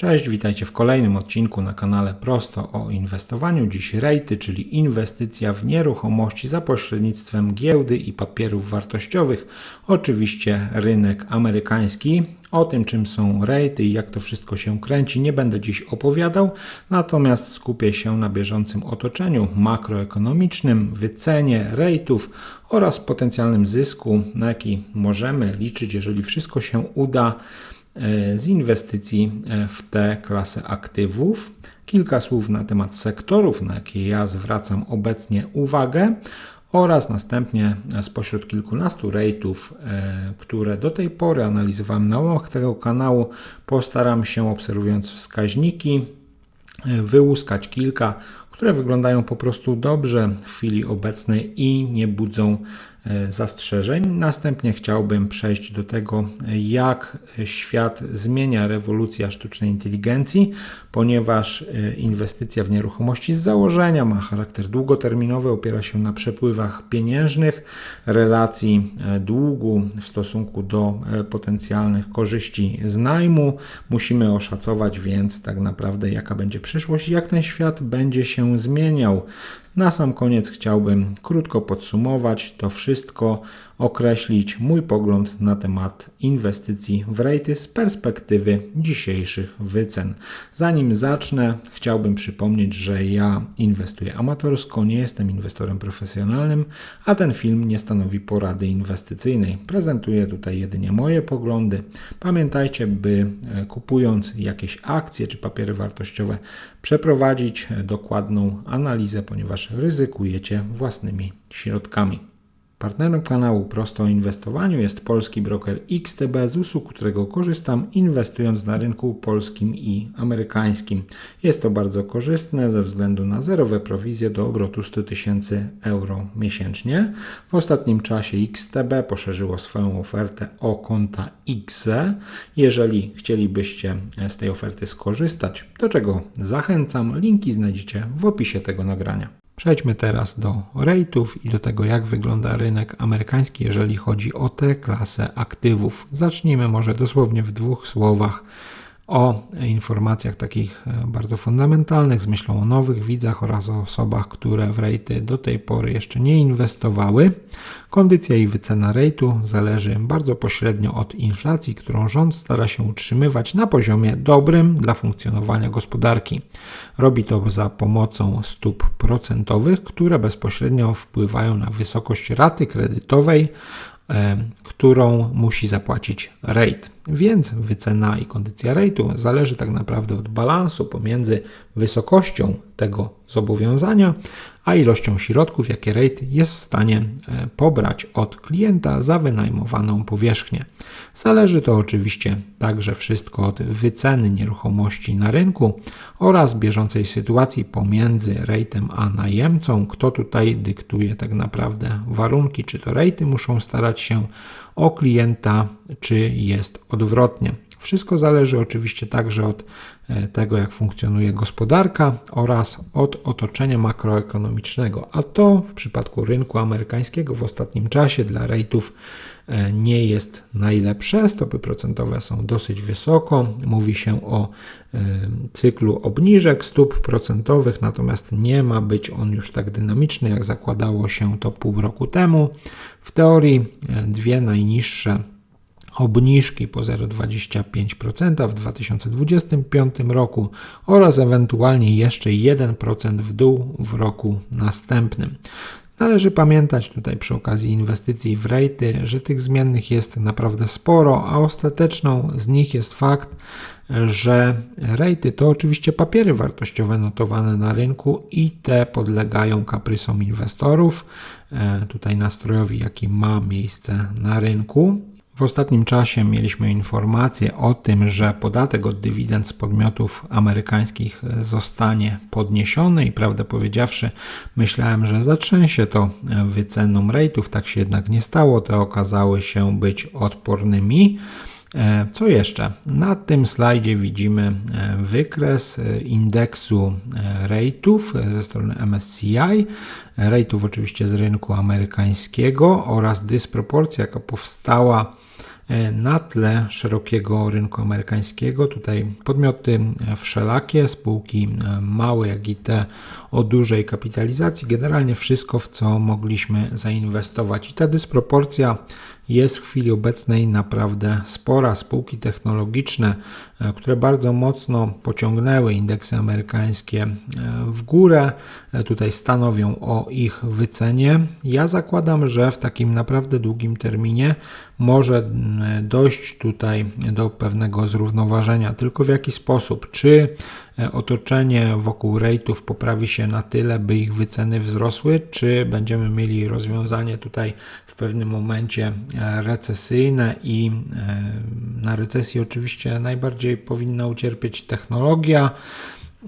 Cześć, witajcie w kolejnym odcinku na kanale Prosto o inwestowaniu. Dziś rejty, czyli inwestycja w nieruchomości za pośrednictwem giełdy i papierów wartościowych. Oczywiście rynek amerykański. O tym, czym są rejty i jak to wszystko się kręci, nie będę dziś opowiadał, natomiast skupię się na bieżącym otoczeniu makroekonomicznym, wycenie rejtów oraz potencjalnym zysku, na jaki możemy liczyć, jeżeli wszystko się uda z inwestycji e, w tę klasę aktywów. Kilka słów na temat sektorów, na jakie ja zwracam obecnie uwagę oraz następnie spośród kilkunastu rejtów, e, które do tej pory analizowałem na łamach tego kanału, postaram się obserwując wskaźniki wyłuskać kilka, które wyglądają po prostu dobrze w chwili obecnej i nie budzą E, zastrzeżeń. Następnie chciałbym przejść do tego, jak świat zmienia rewolucja sztucznej inteligencji, ponieważ e, inwestycja w nieruchomości z założenia ma charakter długoterminowy, opiera się na przepływach pieniężnych, relacji e, długu w stosunku do potencjalnych korzyści z najmu. Musimy oszacować więc tak naprawdę, jaka będzie przyszłość jak ten świat będzie się zmieniał. Na sam koniec chciałbym krótko podsumować to wszystko, określić mój pogląd na temat inwestycji w rejty z perspektywy dzisiejszych wycen. Zanim zacznę, chciałbym przypomnieć, że ja inwestuję amatorsko, nie jestem inwestorem profesjonalnym, a ten film nie stanowi porady inwestycyjnej. Prezentuję tutaj jedynie moje poglądy. Pamiętajcie, by e, kupując jakieś akcje czy papiery wartościowe, przeprowadzić dokładną analizę, ponieważ ryzykujecie własnymi środkami. Partnerem kanału Prosto o Inwestowaniu jest polski broker XTB, z usług którego korzystam inwestując na rynku polskim i amerykańskim. Jest to bardzo korzystne ze względu na zerowe prowizje do obrotu 100 tysięcy euro miesięcznie. W ostatnim czasie XTB poszerzyło swoją ofertę o konta XE. Jeżeli chcielibyście z tej oferty skorzystać, do czego zachęcam, linki znajdziecie w opisie tego nagrania. Przejdźmy teraz do rate'ów i do tego, jak wygląda rynek amerykański, jeżeli chodzi o tę klasę aktywów. Zacznijmy może dosłownie w dwóch słowach o informacjach takich e, bardzo fundamentalnych, z myślą o nowych widzach oraz o osobach, które w rejty do tej pory jeszcze nie inwestowały. Kondycja i wycena rejtu zależy bardzo pośrednio od inflacji, którą rząd stara się utrzymywać na poziomie dobrym dla funkcjonowania gospodarki. Robi to za pomocą stóp procentowych, które bezpośrednio wpływają na wysokość raty kredytowej E, którą musi zapłacić rate. Więc wycena i kondycja rate'u zależy tak naprawdę od balansu pomiędzy wysokością tego zobowiązania, a ilością środków, jakie rate jest w stanie e, pobrać od klienta za wynajmowaną powierzchnię. Zależy to oczywiście także wszystko od wyceny nieruchomości na rynku oraz bieżącej sytuacji pomiędzy rate'em a najemcą, kto tutaj dyktuje tak naprawdę warunki, czy to rate muszą starać się o klienta, czy jest odwrotnie. Wszystko zależy oczywiście także od e, tego, jak funkcjonuje gospodarka oraz od otoczenia makroekonomicznego, a to w przypadku rynku amerykańskiego w ostatnim czasie dla rejtów e, nie jest najlepsze. Stopy procentowe są dosyć wysoko. Mówi się o e, cyklu obniżek stóp procentowych, natomiast nie ma być on już tak dynamiczny, jak zakładało się to pół roku temu. W teorii dwie najniższe obniżki po 0,25% w 2025 roku oraz ewentualnie jeszcze 1% w dół w roku następnym. Należy pamiętać tutaj przy okazji inwestycji w rejty, że tych zmiennych jest naprawdę sporo, a ostateczną z nich jest fakt, że rejty to oczywiście papiery wartościowe notowane na rynku i te podlegają kaprysom inwestorów, e, tutaj nastrojowi, jaki ma miejsce na rynku. W ostatnim czasie mieliśmy informację o tym, że podatek od dywidend z podmiotów amerykańskich zostanie podniesiony i prawdę powiedziawszy, myślałem, że zatrzęsie to wyceną rate'ów, tak się jednak nie stało, te okazały się być odpornymi. E, co jeszcze? Na tym slajdzie widzimy e, wykres e, indeksu rate'ów ze strony MSCI, rate'ów oczywiście z rynku amerykańskiego oraz dysproporcja, jaka powstała na tle szerokiego rynku amerykańskiego. Tutaj podmioty wszelakie, spółki małe, jak i te o dużej kapitalizacji, generalnie wszystko, w co mogliśmy zainwestować. I ta dysproporcja jest w chwili obecnej naprawdę spora. Spółki technologiczne, e, które bardzo mocno pociągnęły indeksy amerykańskie e, w górę, e, tutaj stanowią o ich wycenie. Ja zakładam, że w takim naprawdę długim terminie może dojść tutaj do pewnego zrównoważenia. Tylko w jaki sposób? Czy otoczenie wokół rejtów poprawi się na tyle, by ich wyceny wzrosły, czy będziemy mieli rozwiązanie tutaj w pewnym momencie recesyjne i e, na recesji oczywiście najbardziej powinna ucierpieć technologia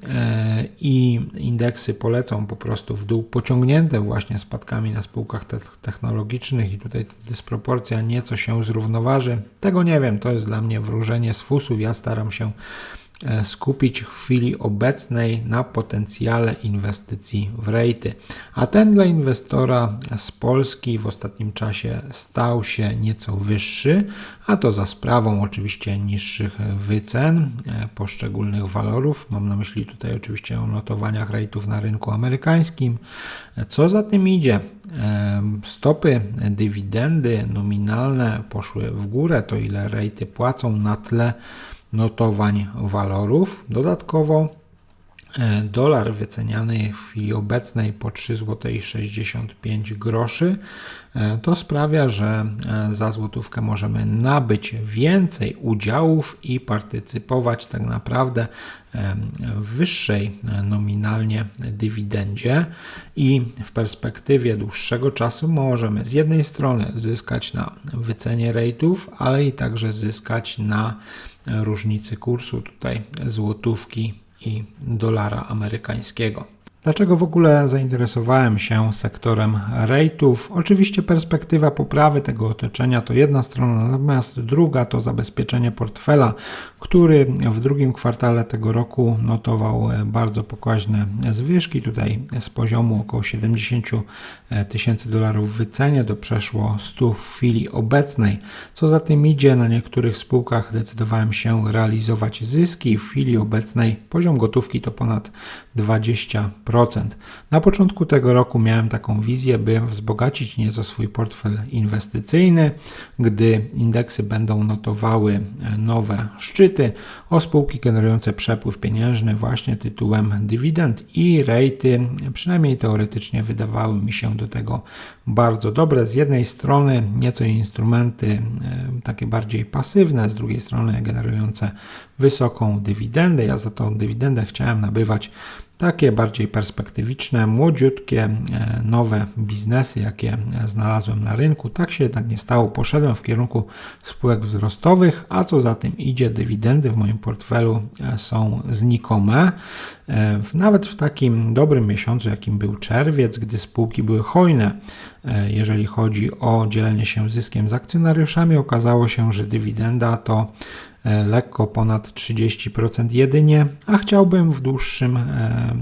e, i indeksy polecą po prostu w dół, pociągnięte właśnie spadkami na spółkach technologicznych i tutaj dysproporcja nieco się zrównoważy. Tego nie wiem, to jest dla mnie wróżenie z fusów. Ja staram się E, skupić w chwili obecnej na potencjale inwestycji w rejty. A ten dla inwestora z Polski w ostatnim czasie stał się nieco wyższy, a to za sprawą oczywiście niższych wycen e, poszczególnych walorów. Mam na myśli tutaj oczywiście o notowaniach rejtów na rynku amerykańskim. Co za tym idzie? E, stopy dywidendy nominalne poszły w górę, to ile rejty płacą na tle notowań walorów. Dodatkowo e, dolar wyceniany w chwili obecnej po 3,65 zł e, to sprawia, że e, za złotówkę możemy nabyć więcej udziałów i partycypować tak naprawdę w wyższej nominalnie dywidendzie i w perspektywie dłuższego czasu możemy z jednej strony zyskać na wycenie rejtów, ale i także zyskać na różnicy kursu tutaj złotówki i dolara amerykańskiego. Dlaczego w ogóle zainteresowałem się sektorem rejtów? Oczywiście perspektywa poprawy tego otoczenia to jedna strona, natomiast druga to zabezpieczenie portfela, który w drugim kwartale tego roku notował bardzo pokaźne zwyżki. Tutaj z poziomu około 70 tysięcy dolarów wycenie do przeszło 100 w chwili obecnej. Co za tym idzie, na niektórych spółkach decydowałem się realizować zyski. W chwili obecnej poziom gotówki to ponad 20%. Na początku tego roku miałem taką wizję, by wzbogacić nieco swój portfel inwestycyjny, gdy indeksy będą notowały nowe szczyty o spółki generujące przepływ pieniężny właśnie tytułem dywidend i rejty, przynajmniej teoretycznie wydawały mi się do tego bardzo dobre. Z jednej strony nieco instrumenty e, takie bardziej pasywne, z drugiej strony generujące wysoką dywidendę. Ja za tą dywidendę chciałem nabywać takie bardziej perspektywiczne, młodziutkie, e, nowe biznesy, jakie znalazłem na rynku. Tak się jednak nie stało. Poszedłem w kierunku spółek wzrostowych, a co za tym idzie, dywidendy w moim portfelu e, są znikome. E, nawet w takim dobrym miesiącu, jakim był czerwiec, gdy spółki były hojne, jeżeli chodzi o dzielenie się zyskiem z akcjonariuszami, okazało się, że dywidenda to lekko ponad 30% jedynie, a chciałbym w dłuższym e,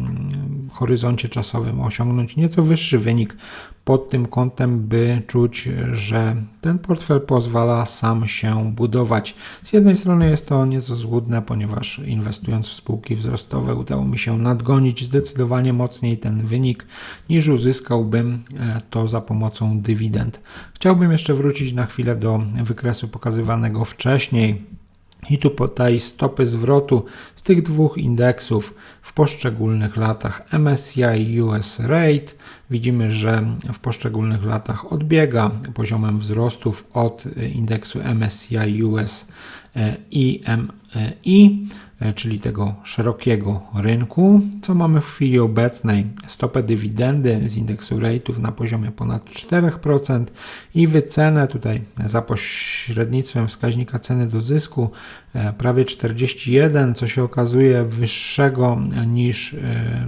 horyzoncie czasowym osiągnąć nieco wyższy wynik pod tym kątem, by czuć, że ten portfel pozwala sam się budować. Z jednej strony jest to nieco złudne, ponieważ inwestując w spółki wzrostowe udało mi się nadgonić zdecydowanie mocniej ten wynik niż uzyskałbym e, to za pomocą dywidend. Chciałbym jeszcze wrócić na chwilę do wykresu pokazywanego wcześniej i tu podaję stopy zwrotu z tych dwóch indeksów w poszczególnych latach MSCI US Rate. Widzimy, że w poszczególnych latach odbiega poziomem wzrostów od indeksu MSCI US IMI. E, czyli tego szerokiego rynku, co mamy w chwili obecnej stopę dywidendy z indeksu rate'ów na poziomie ponad 4% i wycenę tutaj za pośrednictwem wskaźnika ceny do zysku e, prawie 41, co się okazuje wyższego niż e,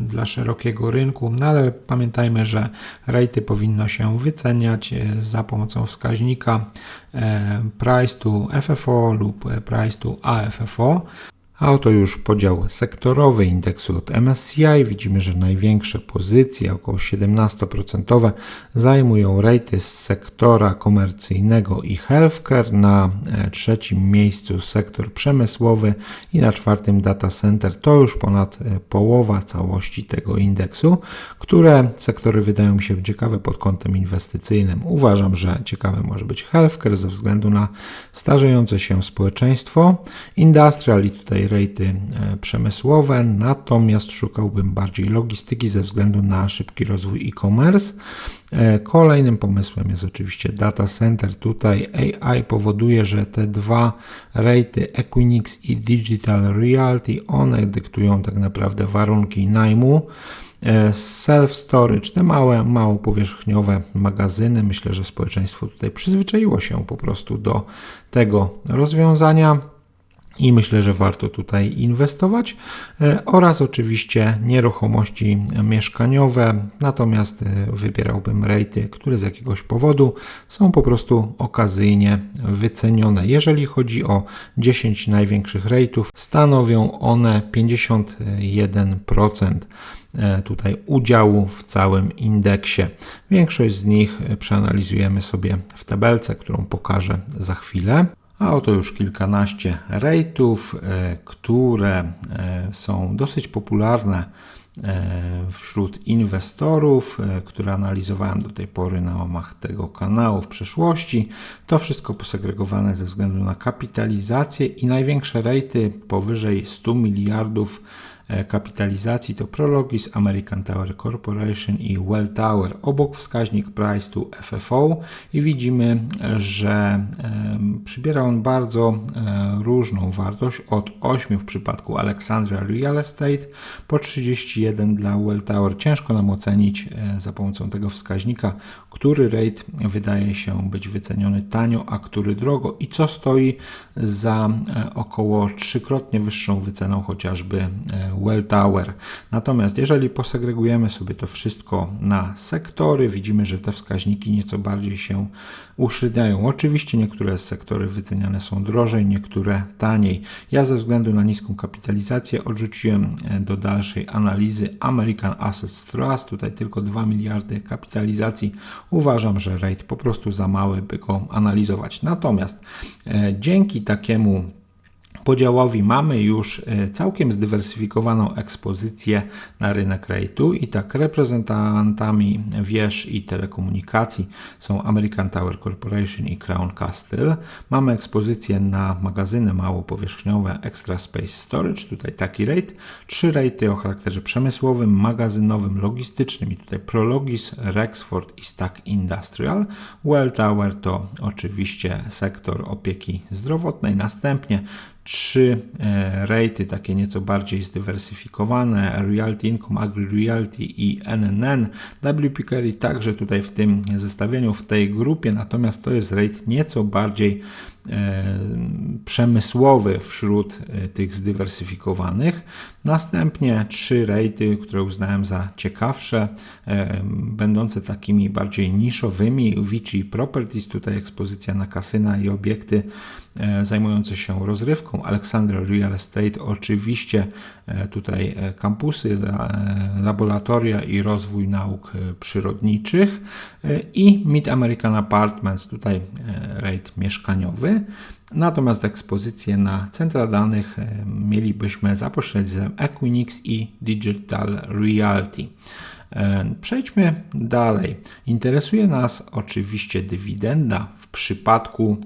dla szerokiego rynku, no ale pamiętajmy, że rejty powinno się wyceniać za pomocą wskaźnika price to FFO lub price to AFFO. A oto już podział sektorowy indeksu od MSCI. Widzimy, że największe pozycje, około 17%, zajmują rejty z sektora komercyjnego i healthcare. Na e, trzecim miejscu sektor przemysłowy i na czwartym data center. To już ponad e, połowa całości tego indeksu. Które sektory wydają mi się ciekawe pod kątem inwestycyjnym? Uważam, że ciekawe może być healthcare ze względu na starzejące się społeczeństwo. Industrial i tutaj rejty e, przemysłowe, natomiast szukałbym bardziej logistyki ze względu na szybki rozwój e-commerce. E, kolejnym pomysłem jest oczywiście data center. Tutaj AI powoduje, że te dwa rejty Equinix i Digital Realty, one dyktują tak naprawdę warunki najmu. E, self-storage, te małe, mało powierzchniowe magazyny. Myślę, że społeczeństwo tutaj przyzwyczaiło się po prostu do tego rozwiązania i myślę, że warto tutaj inwestować e, oraz oczywiście nieruchomości mieszkaniowe, natomiast e, wybierałbym rejty, które z jakiegoś powodu są po prostu okazyjnie wycenione. Jeżeli chodzi o 10 największych rejtów, stanowią one 51% e, tutaj udziału w całym indeksie. Większość z nich przeanalizujemy sobie w tabelce, którą pokażę za chwilę. A oto już kilkanaście rejtów, e, które e, są dosyć popularne e, wśród inwestorów, które analizowałem do tej pory na łamach tego kanału w przeszłości. To wszystko posegregowane ze względu na kapitalizację i największe rejty powyżej 100 miliardów kapitalizacji to Prologis, American Tower Corporation i Well Tower. Obok wskaźnik Price to FFO i widzimy, że przybiera on bardzo e, różną wartość od 8 w przypadku Alexandria Real Estate po 31 dla Well Tower. Ciężko nam ocenić e, za pomocą tego wskaźnika, który rate wydaje się być wyceniony tanio, a który drogo i co stoi za około trzykrotnie wyższą wyceną chociażby Well Tower. Natomiast jeżeli posegregujemy sobie to wszystko na sektory, widzimy, że te wskaźniki nieco bardziej się uszydniają. Oczywiście niektóre sektory wyceniane są drożej, niektóre taniej. Ja ze względu na niską kapitalizację odrzuciłem e, do dalszej analizy American Assets Trust. Tutaj tylko 2 miliardy kapitalizacji. Uważam, że rate po prostu za mały, by go analizować. Natomiast e, dzięki takiemu podziałowi mamy już e, całkiem zdywersyfikowaną ekspozycję na rynek rejtu i tak reprezentantami wież i telekomunikacji są American Tower Corporation i Crown Castle. Mamy ekspozycję na magazyny małopowierzchniowe Extra Space Storage, tutaj taki rejt, trzy rejty o charakterze przemysłowym, magazynowym, logistycznym i tutaj Prologis, Rexford i Stack Industrial. Well Tower to oczywiście sektor opieki zdrowotnej, następnie trzy e, rejty takie nieco bardziej zdywersyfikowane, Realty Income, Agri Realty i NNN. WP Carry także tutaj w tym zestawieniu, w tej grupie, natomiast to jest rate nieco bardziej przemysłowy wśród e, tych zdywersyfikowanych. Następnie trzy rejty, które uznałem za ciekawsze, e, będące takimi bardziej niszowymi. Vici Properties, tutaj ekspozycja na kasyna i obiekty zajmujące się rozrywką. Alexandra Real Estate, oczywiście tutaj kampusy, laboratoria i rozwój nauk przyrodniczych i Mid American Apartments, tutaj rejt mieszkaniowy. Natomiast ekspozycję na centra danych e, mielibyśmy za pośrednictwem Equinix i Digital Realty. E, przejdźmy dalej. Interesuje nas oczywiście dywidenda w przypadku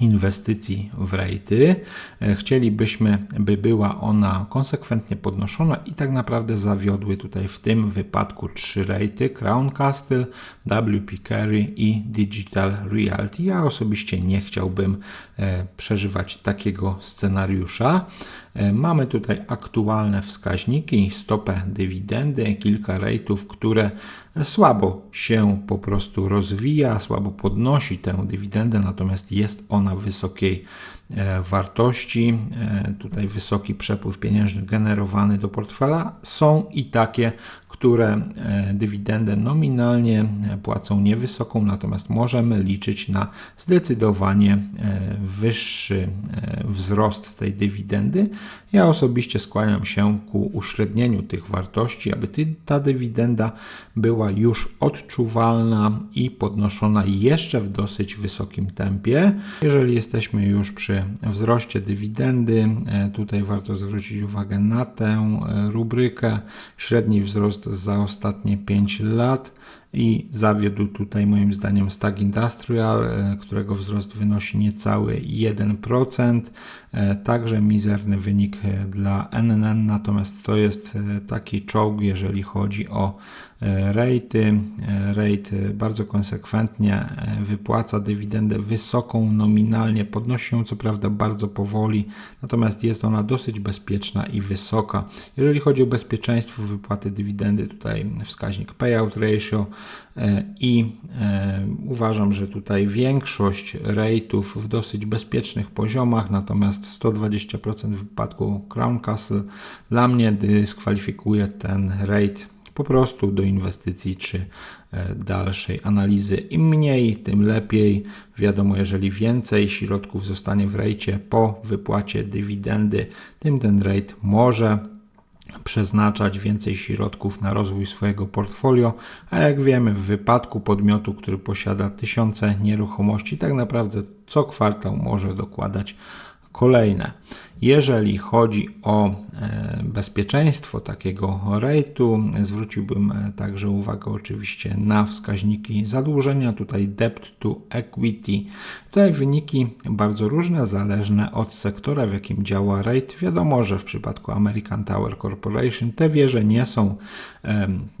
inwestycji w rejty. E, chcielibyśmy, by była ona konsekwentnie podnoszona i tak naprawdę zawiodły tutaj w tym wypadku trzy rejty: Crown Castle, WP Carry i Digital Realty. Ja osobiście nie chciałbym e, przeżywać takiego scenariusza. E, mamy tutaj aktualne wskaźniki, stopę dywidendy, kilka rejtów, które słabo się po prostu rozwija, słabo podnosi tę dywidendę, natomiast jest ona wysokiej e, wartości. E, tutaj wysoki przepływ pieniężny generowany do portfela. Są i takie, które e, dywidendę nominalnie płacą niewysoką, natomiast możemy liczyć na zdecydowanie wyższy wzrost tej dywidendy Ja osobiście skłaniam się ku uśrednieniu tych wartości, aby ta dywidenda była już odczuwalna i podnoszona jeszcze w dosyć wysokim tempie. Jeżeli jesteśmy już przy wzroście dywidendy, e, tutaj warto zwrócić uwagę na tę e, rubrykę średni wzrost za ostatnie 5 lat i zawiódł tutaj moim zdaniem Stag Industrial, e, którego wzrost wynosi niecały 1%. E, także mizerny wynik e, dla NNN, natomiast to jest taki czołg, jeżeli chodzi o rejty. Rate bardzo konsekwentnie wypłaca dywidendę wysoką nominalnie, podnosi ją co prawda bardzo powoli, natomiast jest ona dosyć bezpieczna i wysoka. Jeżeli chodzi o bezpieczeństwo wypłaty dywidendy, tutaj wskaźnik payout ratio E, i e, uważam, że tutaj większość rate'ów w dosyć bezpiecznych poziomach, natomiast 120% w wypadku Crown Castle dla mnie dyskwalifikuje ten rate po prostu do inwestycji czy e, dalszej analizy. Im mniej, tym lepiej. Wiadomo, jeżeli więcej środków zostanie w rejcie po wypłacie dywidendy, tym ten rate może przeznaczać więcej środków na rozwój swojego portfolio, a jak wiemy, w wypadku podmiotu, który posiada tysiące nieruchomości, tak naprawdę co kwartał może dokładać kolejne. Jeżeli chodzi o e, bezpieczeństwo takiego rejtu, zwróciłbym e, także uwagę oczywiście na wskaźniki zadłużenia, tutaj debt to equity. Tutaj wyniki bardzo różne, zależne od sektora, w jakim działa rate. Wiadomo, że w przypadku American Tower Corporation te wieże nie są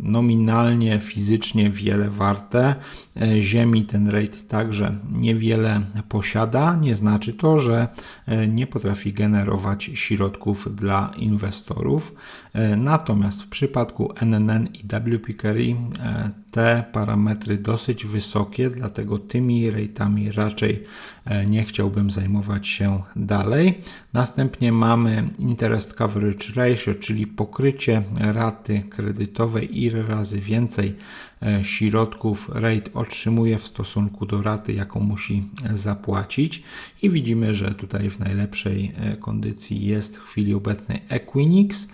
nominalnie, fizycznie wiele warte. E, ziemi ten rate także niewiele posiada. Nie znaczy to, że nie potrafi generować generować środków dla inwestorów. E, natomiast w przypadku NNN i WP Carry e, te parametry dosyć wysokie, dlatego tymi rate'ami raczej e, nie chciałbym zajmować się dalej. Następnie mamy interest coverage ratio, czyli pokrycie raty kredytowej ile razy więcej środków rate otrzymuje w stosunku do raty, jaką musi zapłacić. I widzimy, że tutaj w najlepszej kondycji jest w chwili obecnej Equinix,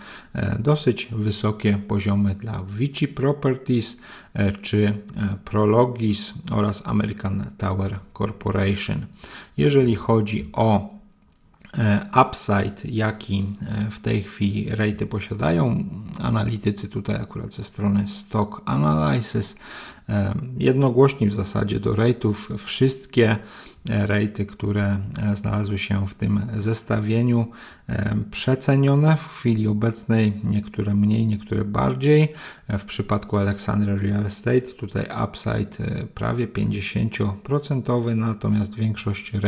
dosyć wysokie poziomy dla Vici Properties czy Prologis oraz American Tower Corporation. Jeżeli chodzi o E, upside, jaki e, w tej chwili rejty posiadają. Analitycy tutaj akurat ze strony Stock Analysis e, jednogłośni w zasadzie do rejtów wszystkie rejty, które znalazły się w tym zestawieniu, przecenione w chwili obecnej, niektóre mniej, niektóre bardziej. W przypadku Alexandra Real Estate tutaj upside e, prawie 50%, natomiast większość e,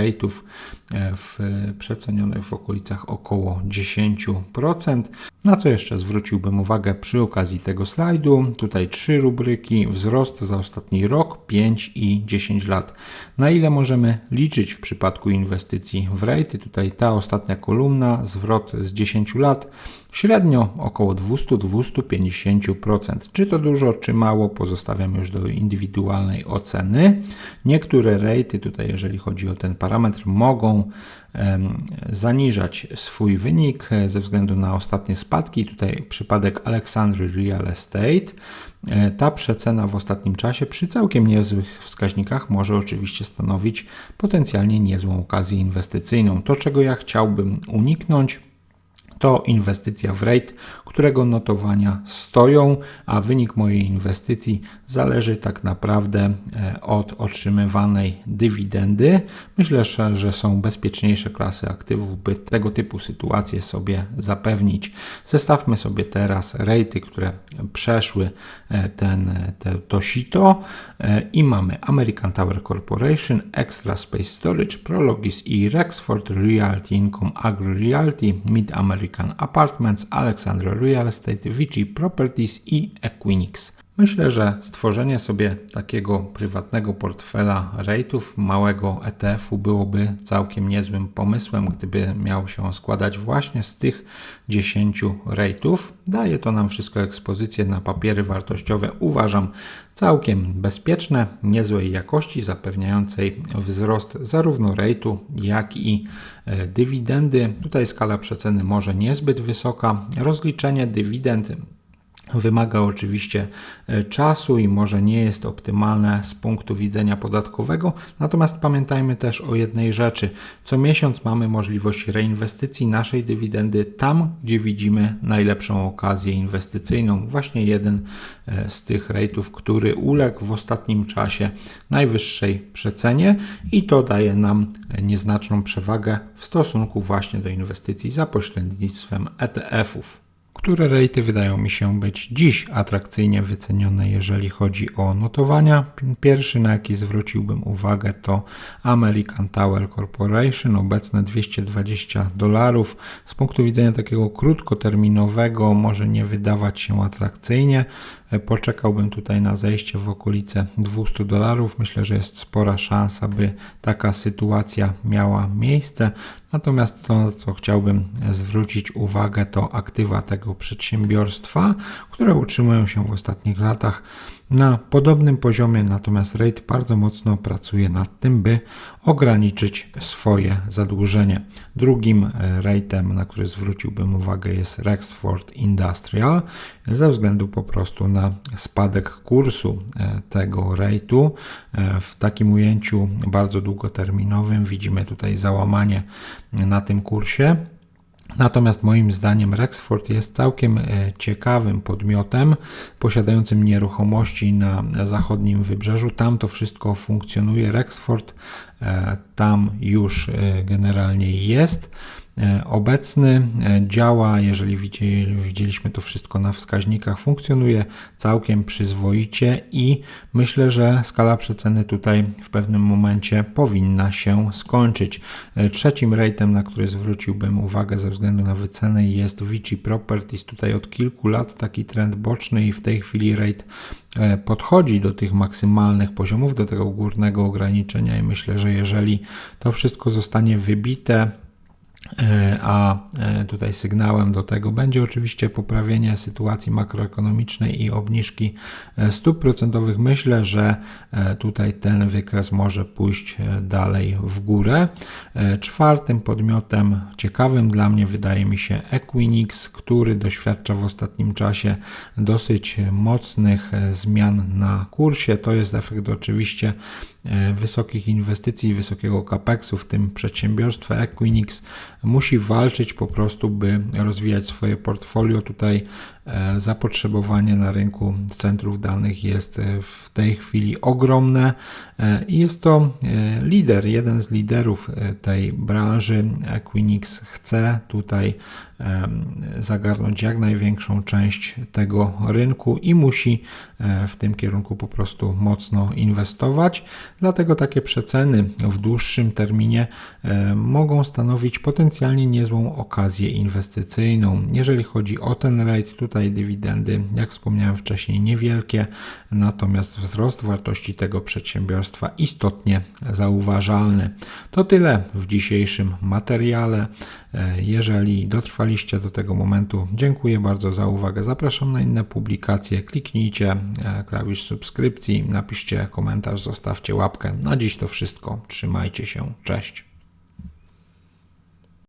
w przecenionych w okolicach około 10%. Na co jeszcze zwróciłbym uwagę przy okazji tego slajdu? Tutaj trzy rubryki: wzrost za ostatni rok, 5 i 10 lat. Na ile możemy liczyć w przypadku inwestycji w rate? Tutaj ta ostatnia kolumna, zwrot z 10 lat Średnio około 200-250%. Czy to dużo, czy mało, pozostawiam już do indywidualnej oceny. Niektóre rejty, tutaj jeżeli chodzi o ten parametr, mogą zaniżać swój wynik ze względu na ostatnie spadki. Tutaj przypadek Alexandry Real Estate. E, ta przecena w ostatnim czasie przy całkiem niezłych wskaźnikach może oczywiście stanowić potencjalnie niezłą okazję inwestycyjną. To, czego ja chciałbym uniknąć, to inwestycja w rate, którego notowania stoją, a wynik mojej inwestycji zależy tak naprawdę e, od otrzymywanej dywidendy. Myślę, że są bezpieczniejsze klasy aktywów, by tego typu sytuacje sobie zapewnić. Zestawmy sobie teraz rejty, które przeszły e, ten, te, to sito e, i mamy American Tower Corporation, Extra Space Storage, Prologis i Rexford Realty Income Agri Realty, Mid American Apartments, Alexandra Real Estate, Vici Properties i Equinix. Myślę, że stworzenie sobie takiego prywatnego portfela rate'ów, małego ETF-u byłoby całkiem niezłym pomysłem, gdyby miał się składać właśnie z tych 10 rate'ów. Daje to nam wszystko ekspozycję na papiery wartościowe, uważam całkiem bezpieczne, niezłej jakości, zapewniającej wzrost zarówno rate'u, jak i e, dywidendy. Tutaj skala przeceny może niezbyt wysoka. Rozliczenie dywidend Wymaga oczywiście e, czasu i może nie jest optymalne z punktu widzenia podatkowego, natomiast pamiętajmy też o jednej rzeczy. Co miesiąc mamy możliwość reinwestycji naszej dywidendy tam, gdzie widzimy najlepszą okazję inwestycyjną. Właśnie jeden e, z tych rejtów, który uległ w ostatnim czasie najwyższej przecenie i to daje nam nieznaczną przewagę w stosunku właśnie do inwestycji za pośrednictwem ETF-ów które rejty wydają mi się być dziś atrakcyjnie wycenione, jeżeli chodzi o notowania. Pierwszy, na jaki zwróciłbym uwagę, to American Tower Corporation, obecne 220 dolarów. Z punktu widzenia takiego krótkoterminowego może nie wydawać się atrakcyjnie. Poczekałbym tutaj na zejście w okolice 200 dolarów. Myślę, że jest spora szansa, by taka sytuacja miała miejsce. Natomiast to, na co chciałbym zwrócić uwagę, to aktywa tego przedsiębiorstwa, które utrzymują się w ostatnich latach na podobnym poziomie, natomiast rate bardzo mocno pracuje nad tym, by ograniczyć swoje zadłużenie. Drugim e, ratem, na który zwróciłbym uwagę, jest Rexford Industrial, ze względu po prostu na spadek kursu e, tego rate'u. E, w takim ujęciu bardzo długoterminowym widzimy tutaj załamanie na tym kursie. Natomiast moim zdaniem Rexford jest całkiem e, ciekawym podmiotem posiadającym nieruchomości na zachodnim wybrzeżu. Tam to wszystko funkcjonuje. Rexford e, tam już e, generalnie jest. E, obecny, e, działa, jeżeli widzieliśmy to wszystko na wskaźnikach, funkcjonuje całkiem przyzwoicie i myślę, że skala przeceny tutaj w pewnym momencie powinna się skończyć. E, trzecim ratem, na który zwróciłbym uwagę ze względu na wycenę jest Vici Properties. Tutaj od kilku lat taki trend boczny i w tej chwili rate podchodzi do tych maksymalnych poziomów, do tego górnego ograniczenia i myślę, że jeżeli to wszystko zostanie wybite, a e, tutaj sygnałem do tego będzie oczywiście poprawienie sytuacji makroekonomicznej i obniżki e, stóp procentowych. Myślę, że tutaj ten wykres może pójść dalej w górę. Czwartym podmiotem ciekawym dla mnie wydaje mi się Equinix, który doświadcza w ostatnim czasie dosyć mocnych zmian na kursie. To jest efekt oczywiście wysokich inwestycji, wysokiego capexu, w tym przedsiębiorstwa Equinix musi walczyć po prostu, by rozwijać swoje portfolio. Tutaj e, zapotrzebowanie na rynku centrów danych jest e, w tej chwili ogromne e, i jest to lider, jeden z liderów tej branży. Equinix chce tutaj zagarnąć jak największą część tego rynku i musi w tym kierunku po prostu mocno inwestować. Dlatego takie przeceny w dłuższym terminie mogą stanowić potencjalnie niezłą okazję inwestycyjną. Jeżeli chodzi o ten rate, tutaj dywidendy, jak wspomniałem wcześniej, niewielkie, natomiast wzrost wartości tego przedsiębiorstwa istotnie zauważalny. To tyle w dzisiejszym materiale. E, jeżeli dotrwaliście do tego momentu, dziękuję bardzo za uwagę. Zapraszam na inne publikacje. Kliknijcie e, klawisz subskrypcji, napiszcie komentarz, zostawcie łapkę. Na dziś to wszystko. Trzymajcie się. Cześć.